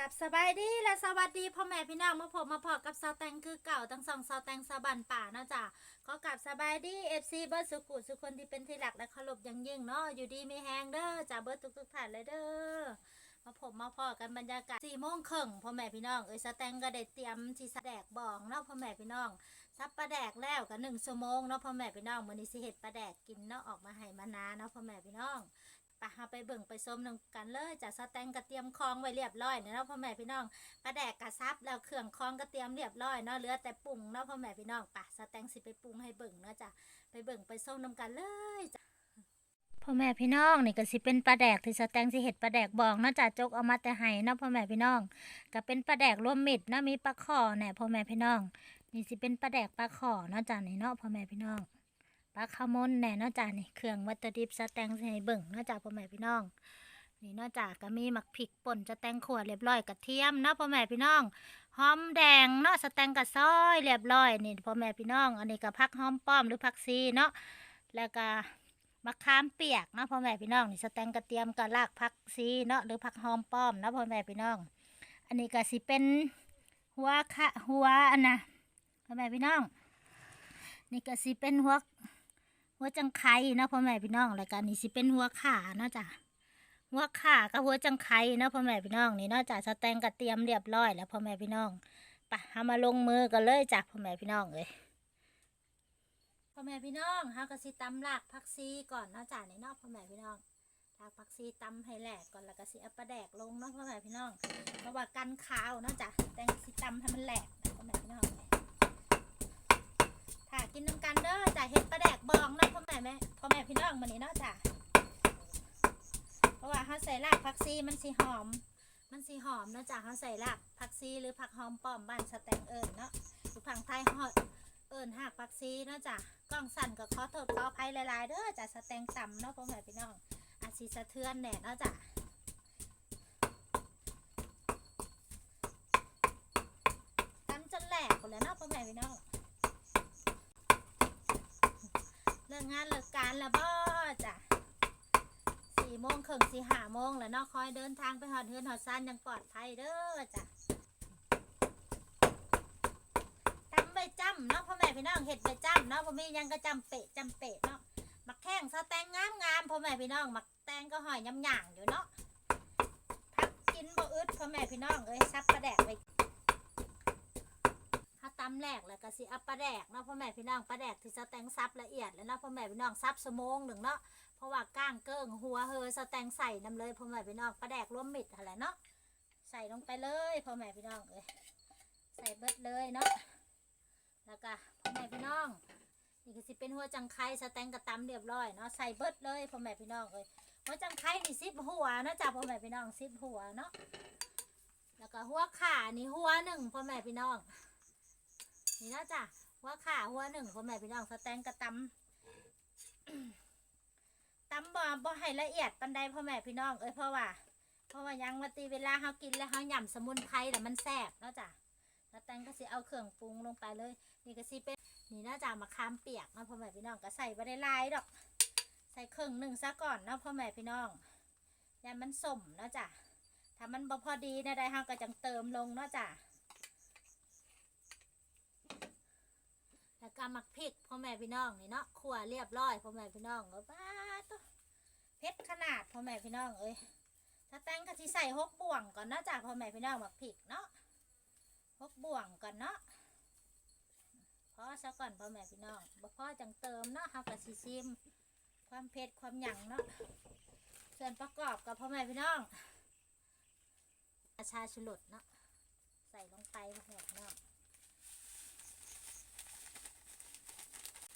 กับสบายดีและสวัสดีพ่อแม่พี่น้องมาพบมาพอกับสาวแตงคือเก่าทั้งสองสาวแตงสาวบันป่าเนาะจ้ะก็กับสบายดีเอฟซีเบิร์ดสุขุสุคนที่เป็นที่หลักและเคารพอยังยิ่งเนาะอยู่ดีไม่แห้งเด้อจ้าเบิร์ดทุกทุกๆท่านเลยเด้อมาพบมาพอกันบรรยากาศสี่โมงครึ่งพ่อแม่พี่น้องเอ้ยสาวแตงก็ได้เตรียมที่แสดกบองเนาะพ่อแม่พี่น้องซับปลาแดกแล้วก็หนึ่งชั่วโมงเนาะพ่อแม่พี่น้องมื้อนี้สิเฮ็ดปลาแดกกินเนาะออกมาให้มานาเนาะพ่อแม่พี่น้อง ไปหาไปเบิ่งไปส้มนำกันเลยจากสแตงกระเตรียมคองไว้เรียบร้อยเนาะพ่อแม่พี่น้องกระแดกกระซับแล้วเครื่องคองกระเตรียมเรียบร้อยเนาะเหลือแต่ปรุงเนาะพ่อแม่พี่น้องไปสแตงสิไปปรุงให้เบิ่งเนาะจ้ะไปเบิ่งไปส้มนำกันเลยจ้ะพ่อแม่พี่น้องนี่ก็สิเป็นปลาแดกที่สแตงสิเห็ดปลาแดกบองเนาะจ้ะจกเอามาแต่ไห้เนาะพ่อแม่พี่น้องก็เป็นปลาแดกรวมมิตรเนาะมีปลาขอแหน่พ่อแม่พี่น้องนี่สิเป็นปลาแดกปลาขอเนาะจ้ะนี่เนาะพ่อแม่พี่น้อง ปลาคามอนแน่เนอกจากนี่เครื่องวัตถุดิบสแตงให้เบิ่งเนอกจากพ่อแม่พี่น้อง นี่นอกจากก็มีหมักพริกป่นสแตงขวดเรียบร้อยกระเทียมเนาะพ่อแม่พี่น้องหอมแดงเนาะสแตงกระซอยเรียบร้อยนี่พ่อแม่พี่น้อง อันนี้ก็ผักหอมป้อมหรือผักซีเนาะแล้วก็มะขามเปียกเนาะพ่อแม่พี่น้องนี่สแตงกระเทียมกับรากผักซีเนาะหรือผักหอมป้อมเนาะพ่อแม่พี่น้อง อันนี้ก็สิเป็นหัวคะหัวอันนะพ่อแม่พี่น้อง นี่ก็สิเป็นหัว หัวจังไคเนาะพ่อแม่พี่น้องรายการนี้สิเป็นหัวขาเนาะจ้ะหัวขากับหัวจังไคเนาะพ่อแม่พี่น้องนี่เนาะจ้ะสแตงกระเตรียมเรียบร้อยแล้วพ่อแม่พี่น้องไปเฮามาลงมือกันเลยจ้ะพ่อแม่พี่น้องเลยพ่อแม่พี่น้องเฮาก็สิตำรากผักซีก่อนเนาะจ้ะนี่เนาะพ่อแม่พี่น้องรากผักซีตำให้แหลกก่อนแล้วก็สิเอาปลาแดกลงเนาะพ่อแม่พี่น้องเพราะว่ากันขาวเนาะจ้ะแตงสิตำให้มันแหลกพ่อแม่พี่น้อง ค่ะกินน้ำกันเด้อจ้ะเห็ดปลาแดกบองนะพ่อแม่แม่พ่อแม่พี่น้องมันนี้เนาะจ้ะเพราะว่าเขาใส่รากผักซีมันสีหอม มันสีหอมเนาะจ้ะเขาใส่รากผักซีหรือผักหอมป้อมบ้านสแตงเอิญเนาะอยู่ฝั่งไทยฮอดเอิญหากผักซีเนาะจ้ะกล้องสั่นก็ขอโทษขออภัยหลายๆเด้อจ้ะสแตงต่ำเนาะพ่อแม่พี่น้องอาจสิสะเทือนแหน่เนาะจ้ะตำจนแหลกหมดแล้วเนาะพ่อแม่พี่น้อง เลิก งานเลิกการล้วบ่จ้ะสี่โมงครึ่งสี่ห้าโมงแล้วเนาะคอยเดินทางไปหอดเฮือนหอดซานยังปลอดภัยเด้อจ้ะตำใบจำเนาะพ่อแม่พี่น้องเห็ดใบจำเนาะพ่อแม่ยังก็จำเปะจำเปะเนาะมักแข้งสแตงงามงามๆพ่อแม่พี่น้องมักแตงก็หอยยำหย่างอยู่เนาะพักกินบ่อึดพ่อแม่พี่น้องเอ้ยซับปลาแดกไป แหลกแล้วก็สิอาปลาแดกเนาะพ่อแม่พี่น้องปลาแดกที่สแตงซับละเอียดแล้วเนาะพ่อแม่พี่น้องซับสมงหนึ่งเนาะเพราะว่าก้างเกิ้งหัวเฮอสแตงใส่น้ำเลยพ่อแม่พี่น้องปลาแดกรวมมิดอะไรเนาะใส่ลงไปเลยพ่อแม่พี่น้องเอ้ยใส่เบิดเลยเนาะแล้วก็พ่อแม่พี่น้องนี่ก็สิเป็นหัวจังไคสแตงกระตำเรียบร้อยเนาะใส่เบิดเลยพ่อแม่พี่น้องเอ้ยหัวจังไคนี่สิบหัวนะจ้ะพ่อแม่พี่น้องสิบหัวเนาะแล้วก็หัวขานี่หัวหนึ่งพ่อแม่พี่น้อง นี่นะจ้ะหัวขาหัวหนึ่งพ่อแม่พี่น้องสแตงกระตำตำบ่บ่ให้ละเอียดปันใดพ่อแม่พี่น้องเอ้ยเพราะว่าเพราะว่ายังมาตีเวลาเฮากินแล้วเฮาหย่ำสมุนไพรแล้วมันแซ่บเนาะจ้ะสแตงก็สิเอาเครื่องปรุงลงไปเลย นี่ก็สิเป็นนี่นะจ้ะมะขามเปียกเนาะพ่อแม่พี่น้องก็ใส่บ่ได้ลายดอก ใส่เครึ่องหนึ่งซะก่อนเนาะพ่อแม่พี่น้องยามันสมเนาะจ้ะถ้ามันบ่พอดีนะได้เฮาก็จังเติมลงเนาะจ้ะ แล้วก็มักพริกพ่อแม่พี่น้องนี่เนาะขั่วเรียบร้อยพ่อแม่พี่น้องเออป้าตัวเผ็ดขนาดพ่อแม่พี่น้องเอ้ยถ้าแตงก็สิใส่หกบ่วงก่อนนะจ้ะพ่อแม่พี่น้องหมักพริกเนาะหกบ่วงก่อนเนาะพอซะก่อนพ่อแม่พี่น้องบ่พอจังเติมเนาะเฮาก็สิซิม ความเผ็ดความหยังเนาะส่วนประกอบกับพ่อแม่พี่น้องอาชาชุรสเนาะใส่ลงไปพ่อแม่พี่น้อง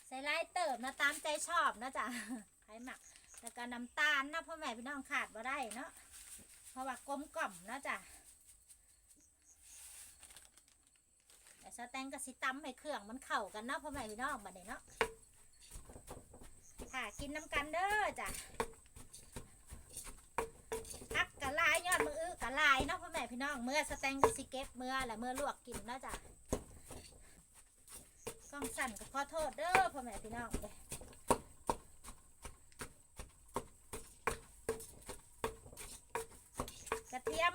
ใส่ไล่เติมนะตามใจชอบนะจ๊ะใครหมัก แล้วก็น้ำตาลนะพ่อแม่พี่น้องขาดบ่ได้เนาะเพราะว่ากลมกล่อมนะจ๊ะแต่สแตงกับสิตำให้เครื่องมันเข้ากันเนาะพ่อแม่พี่น้องบัดนี้เนาะค่ะกินน้ำกันเด้อจ้ะพักกะลายยอดมืออื้อกะลายเนาะพ่อแม่พี่น้องเมื่อสแตงกับสิเก็บเมื่อและเมื่อลวกกินเนาะจ้ะ กล้องสั่นก็ขอโทษเด้อพ่อแม่พี่น้องเด้กระเทียม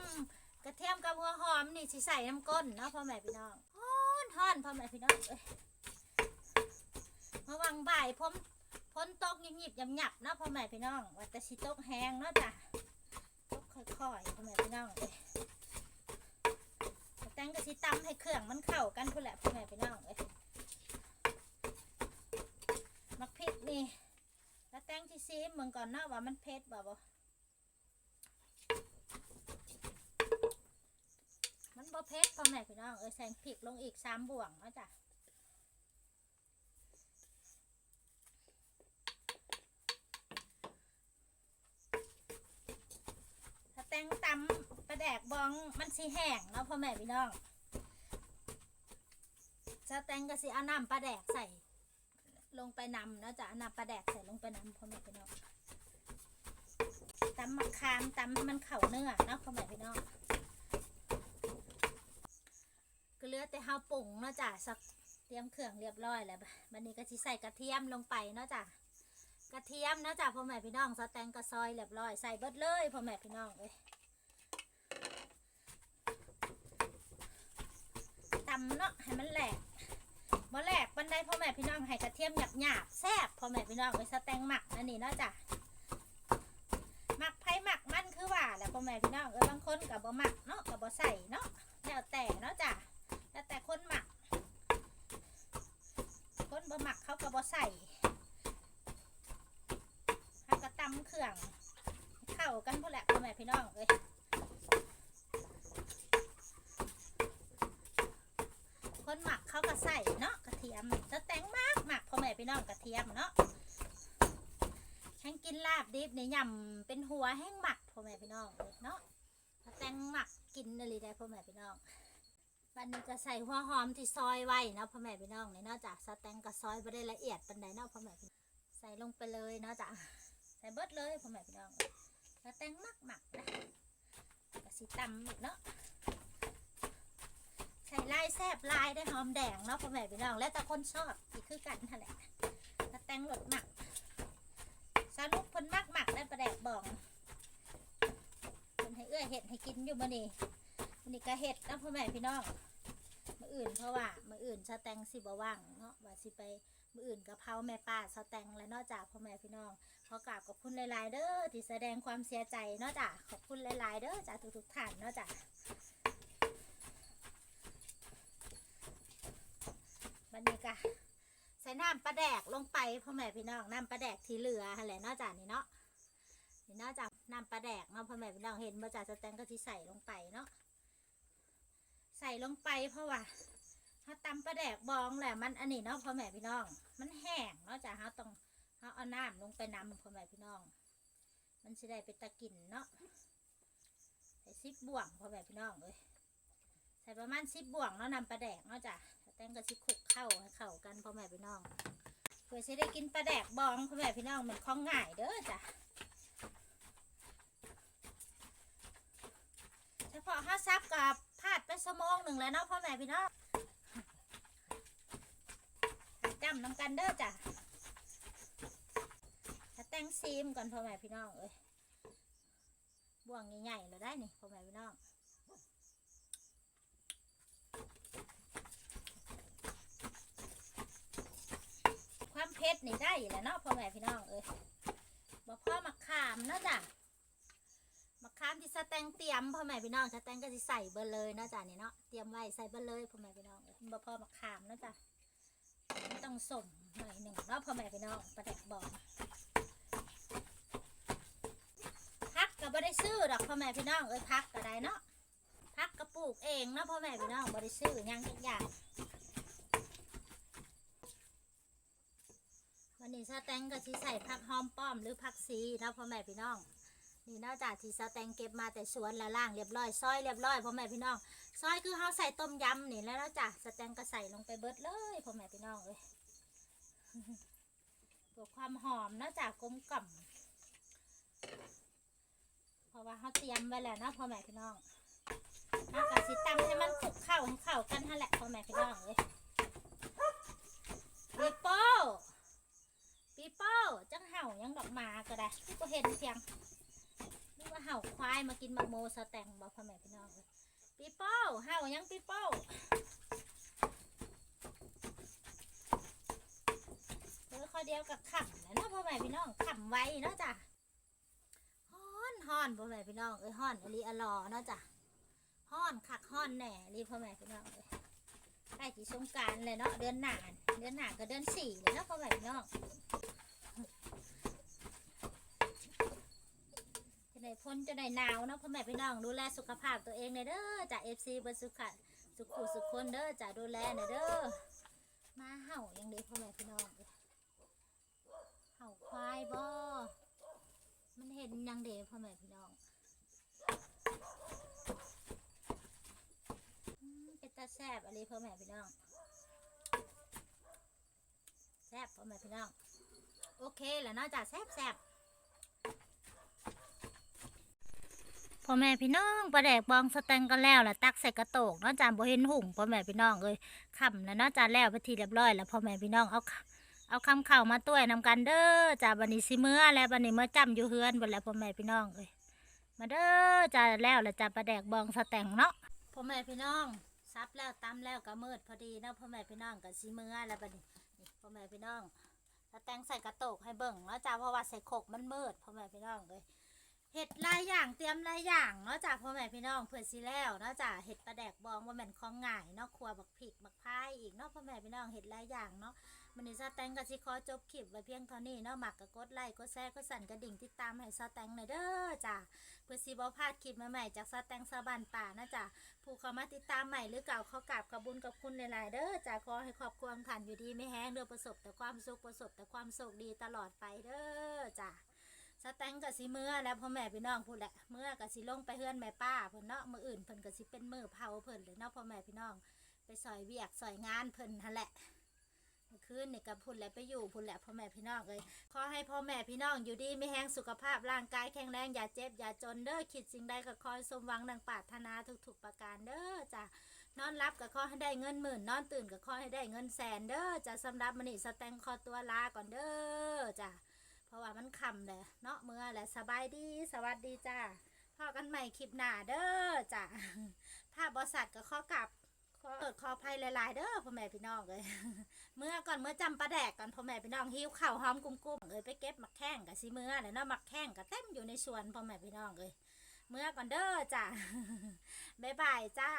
กระเทียมกับกับหัวหอมนี่สิใส่น้ำก้นเนาะพ่อแม่พี่น้องฮ้อนฮ้อนพ่อแม่พี่น้องเอ้ยระวังบ่ายพ้นพ้นตกหยิบๆหยับเนาะพ่อแม่พี่น้องว่าแต่สิตกแห้งเนาะจ้ะตกค่อยๆพ่อแม่พี่น้องเอ้ยแตงก็สิตำให้เครื่องมันเข้ากันพุ่นแหละพ่อแม่พี่น้องเอ้ยมักพริก นี่แล้วแตงที่ซีมเมืองก่อนเนาะว่ามันเผ็ดบ่บ่มันบ่เผ็ดพอแม่พี่น้องเออใส่พริกลงอีกสามบ่วงเนาะจ้ะถ้าแตงตำปลาแดกบองมันสิแห้งเนาะพ่อแม่พี่น้องจะแตงก็สิเอาน้ำปลาแดกใส่ ลงไปนำเนาะจ้ะอาน้ำปลาแดกใส่ลงไปนำพ่อแม่พี่น้องตำมะขามตำให้มันเข่าเนื้อเนาะพ่อแม่พี่น้องก็เหลือแต่เฮาปรุงเนาะจ้ะสักเตรียมเครื่องเรียบร้อยแล้วบัดนี้ก็สิใส่กระเทียมลงไปเนาะจ้ะกระเทียมเนาะจ้ะพ่อแม่พี่น้องสแตงกระซอยเรียบร้อยใส่เบิดเลยพ่อแม่พี่น้องเอ้ยตำเนาะให้มันแหลก บ่แหลกปันไดพ่อแม่พี่น้องให้กระเทียมหยาบหยาบๆแซ่บพ่อแม่พี่น้องเอ้สแตงหมักนั่นนี่เนาะจ้ะหมักไผ่หมักมันคือว่าแหละพ่อแม่พี่น้องเอ้ยบางคนกับบ่หมักเนาะกับบ่ใส่เนาะแล้วแต่เนาะจ้ะแล้วแต่คนหมัก คนบ่หมักเขาก็บ่ใส่เขาก็ตำเครื่องเข้ากันพอแหละพ่อแม่พี่น้องเอ้ยคนหมั ก็ใส่เนาะกระเทียมจะแตงมากหมักพ่อแม่พี่น้องกระเทียมเนาะแห้งกินลาบดิบนี่ยำเป็นหัวแห้งหมักพ่อแม่พี่น้องเนาะถ้าแตงหมักกินอะไรได้พ่อแม่พี่น้องวันนี้ก็ใส่หัวหอมที่ซอยไว้เนาะพ่อแม่พี่น้องเนี่ยนอกจากสแตงก็ซอยไม่ได้ละเอียดปานใดเนาะพ่อแม่พี่ใส่ลงไปเลยเนาะจ้ะใส่เบิดเลยพ่อแม่พี่น้องสแตงมักหมักนะก็สิตำอีกเนาะ ใส่ลายแซบลายได้หอมแดงเนาะพ่อแม่พี่น้อง แล้วแต่คนชอบอีกคือกันนั่นแหละสแตงหลดหมักสรุปเพิ่นมักหมักได้ประแดกบองเพิ่นให้เอื้อเห็ดให้กินอยู่มื้อนี้อันนี้ก็เห็ดนะพ่อแม่พี่น้องมืออื่นเพราะว่ามืออื่นสแตงสิบว่างเนาะว่าสิไปมืออื่นกะเพราแม่ป้าสแตงและนอกจากพ่อแม่พี่น้องขอกราบขอบคุณหลาย ๆ เด้อที่แสดงความเสียใจเนาะจ้ะขอบคุณหลาย ๆ เด้อจากทุกๆท่านเนาะจ้ะ บันนี้ก็ใส่น้ำปลาแดกลงไปพ่อแม่พี่น้องน้ำปลาแดกที่เหลือหั่นแหละนาะจ้ะนี่เนาะนี่นาะจ้ะน้ำปลาแดกเนาะพ่อแม่พี่น้องเห็นมาจากสแตงก็ที่ใส่ลงไปเนาะใส่ลงไปเพราะว่าถ้าตำปลาแดกบองแหละมันอันนี้เนาะพ่อแม่พี่น้อง มันแห้งเนาะจ้ะเราต้องเราเอาน้ำลงไปน้ำพ่อแม่พี่น้อง มันจะได้เป็นตะกินเนาะใส่ซิบบ่วงพ่อแม่พี่น้องเลยใส่ประมาณซิบบ่วงเนาะนำปลาแดกเนาะจ้ะ แตงก็สิคลุกเข้าให้เข้ากันพ่อแม่พี่น้องเพื่อจะได้กินปลาแดกบองพ่อแม่พี่น้องมันคล้องง่ายเด้อจ้ะเฉพาะห้าซับกับพาดไปสมองหนึ่งแล้วเนาะพ่อแม่พี่น้องจำน้ำกันเด้อจ้ะถ้าแต่งซีมก่อนพ่อแม่พี่น้องเอ้ยบ่วงใหญ่ๆเราได้นี่พ่อแม่พี่น้องความเผ็ด นี่ได้แหล้วเนาะพ่อแม่พี่น้องเอ้ยบ่พ่อมาขามเนาะจ้ะมะขามที่สแตงเตรียมพ่อแม่พี่น้องสแตงก็จะใส่เบอร์เลยเนาะจ้ะนี่เนาะเตรียมไว้ใส่เบอร์เลยพ่อแม่พี่น้องเลยบ่พอมะขามเนาะจ้ะต้องสมหน่อยหนึ่งเนาะพ่อแม่พี่น้องประแดกบอกพักก็บ่ได้ซื้อดอกพ่อแม่พี่น้องเอ้ยพักก็ได้เนาะพักก็ปลูกเองเนาะพ่อแม่พี่น้องบ่ได้ซื้อหยังทุกอย่าง นนี้สแตงก็สิใส่ผักหอมป้อมหรือผักซีเนาะพ่อแม่พี่น้อง นี่นอกจากที่สแตงเก็บมาแต่สวนแล้วล่างเรียบร้อยซอยเรียบร้อยพ่อแม่พี่น้องซอยคือเขาใส่ต้มยำนี่แล้วนอกจากสแตงก็ใส่ลงไปเบิดเลยพ่อแม่พี่น้องเอ้ยเพื่อความหอมนอกจากกลมกล่อมเพราะว่าเขาเตรียมไว้แล้วนะพ่อแม่พี่น้องเอากสิตำให้มันคลุกเข้าให้เข้ากันนั่นแหละพ่อแม่พี่น้องเอ้ยปีโป้ ปีโป้จังเห่ายังดอกมาก็ได้นี่ก็เห็นเพียงนึกว่าเห่าควายมากินมะโมสแตงบอกพ่อแม่พี่น้องเลยปีโป้เฮายังปีโป้เออข้อเดียวกับขำแล้วเนาะพ่อแม่พี่น้องขำไว้เนาะจ้ะฮ้อนฮ้อนพ่อแม่พี่น้องเอ้ยฮ้อนอลีอลอเนาะจ้ะฮ้อนคักฮ้อนแหน่อลีพ่อแม่พี่น้องเอ้ยใกล้ที่สงการเลยเนาะเดือนหนาเดือนหนาก็เดือนสี่เลยเนาะพ่อแม่พี่น้อง จะได้พ้นจะได้หนาวเนาะพ่อแม่พี่น้องดูแลสุขภาพตัวเองเลยเด้อจากเอฟซีบนสุขะสุขุสุขคนเด้อจะดูแลหน่ยเด้อมาเห่าอย่างเดีพ่อแม่พี่น้องเห่าควายบ่มันเห็นยังเดีพ่อแม่พี่น้องเป็นตาแซบอะไรพ่อแม่พี่น้องแซบพ่อแม่พี่น้องโอเคแล้วนาะจ้ะแซบแซบ พ่อแม่พี่น้องปลาแดกบองสแตงก็แล้วล่ะตักใส่กระโตกเนาะจานบ่เห็นหุ่งพ่อแม่พี่น้องเอ้ยคำแล้วเนาะจานแล้วไปทีเรียบร้อยแล้วพ่อแม่พี่น้องเอาเอาคำเข่ามาต้วยนำกันเด้อจ้าบันนี้สิเมื่อแล้วบันนี้เมื่อจำอยู่เฮือนหมดแล้วพ่อแม่พี่น้องเอ้ยมาเด้อจ้าแล้วแล้วจ้าปลาแดกบองสแตงเนาะพ่อแม่พี่น้องซับแล้วตำแล้วก็มืดพอดีเนาะพ่อแม่พี่น้องก็สิเมื่อแล้วบัดนี้พ่อแม่พี่น้องสแตงใส่กระโตกให้เบิ่งเนาะจ้าเพราะว่าใส่โขกมันมืดพ่อแม่พี่น้องเอ้ย เห็ดหลายอย่างเตรียมหลายอย่างเนาะจากพ่อแม่พี่น้องเพื่อสิแล้วเนาะจากเห็ดปลาแดกบองว่าแม่นของง่ายเนาะครัวบักผิกบักพายอีกเนาะพ่อแม่พี่น้องเห็ดหลายอย่างเนาะมันนี้ซาแตงกับสิขอจบคลิปไว้เพียงเท่านี้เนาะหมักกับกดไลค์กดแชร์กดสั่นกระดิ่งติดตามให้ซาแตงหน่อยเด้อจ้าเพื่อสิบ่พลาดคลิปใหม่ๆจากซาแตงซาบันป่านะจ้าผู้เข้ามาติดตามใหม่หรือเก่าเขากราบขอบุญกับคุณหลายๆเด้อจ้าขอให้ครอบครัวของท่านอยู่ดีไม่แห้งเด้อประสบแต่ความสุขประสบแต่ความโชคดีตลอดไปเด้อจ้า สแตงกับสิเมื่อแล้วพ่อแม่พี่น้องพูดแหละเมื่อกับสิลงไปเฮือนแม่ป้าเพิ่นเนาะมืออื่นเพิ่นกับสิเป็นมือเผาเพิ่นเลยเนาะพ่อแม่พี่น้อง ไปซอยเวียกซอยงานเพิ่นหั่นแหละเมื่อคืนนี่กับพุ่นแหละไปอยู่พุ่นแหละพ่อแม่พี่น้องเลยขอให้พ่อแม่พี่น้องอยู่ดีไม่แห้งสุขภาพร่างกายแข็งแรงอย่าเจ็บอย่าจนเด้อคิดสิ่งใดก็คอยสมหวังดังปรารถนาทุกๆประการเด้อจ้ะนอนรับก็ขอให้ได้เงินหมื่น นอนตื่นก็ขอให้ได้เงินแสนเด้อจ้ะสำหรับมื้อนี้สแตงขอตัวลาก่อนเด้อจ้ะ เพราะว่ามันคำเลยเนาะเมื่อแหละสบายดีสวัสดีจ้าพอกันใหม่คลิปหน้าเด้อจ้าถ้าบริษัทก็ข้อกลับขอเกิดขอภัยหลายๆเด้อพ่อแม่พี่น้องเลย เมื่อก่อนเมื่อจำปลาแดกก่อนพ่อแม่พี่น้องหิวข้าวหอมกุ้มๆเอ้ยไปเก็บหมักแข้งกับสิเมื่อเลยเนาะหมักแข้งก็เต็มอยู่ในสวนพ่อแม่พี่น้องเลยเมื่อก่อนเด้อจ้าบ๊ายบายจ้า